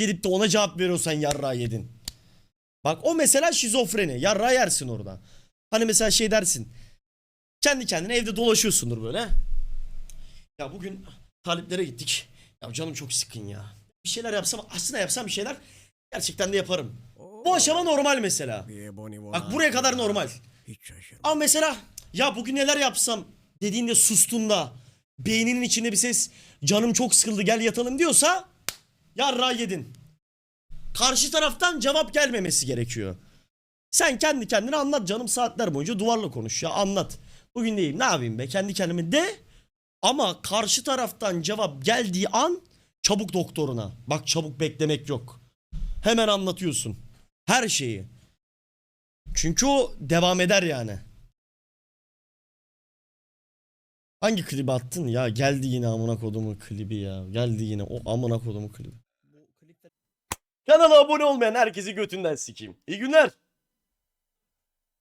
Gidip de ona cevap veriyorsan yarra yedin. Bak o mesela şizofreni. Yarra yersin orada. Hani mesela şey dersin. Kendi kendine evde dolaşıyorsundur böyle. Ya bugün taliplere gittik. Ya canım çok sıkın ya. Bir şeyler yapsam aslında yapsam bir şeyler gerçekten de yaparım. Bu aşama normal mesela. Bak buraya kadar normal. Ama mesela ya bugün neler yapsam dediğinde sustuğunda beyninin içinde bir ses canım çok sıkıldı gel yatalım diyorsa yarra yedin. Karşı taraftan cevap gelmemesi gerekiyor. Sen kendi kendine anlat canım saatler boyunca duvarla konuş ya anlat. Bugün neyim ne yapayım be kendi kendime de ama karşı taraftan cevap geldiği an çabuk doktoruna. Bak çabuk beklemek yok. Hemen anlatıyorsun. Her şeyi. Çünkü o devam eder yani. Hangi klibi attın? Ya geldi yine amına kodumun klibi ya. Geldi yine o amına kodumun klibi. Kanala abone olmayan herkesi götünden sikeyim. İyi günler.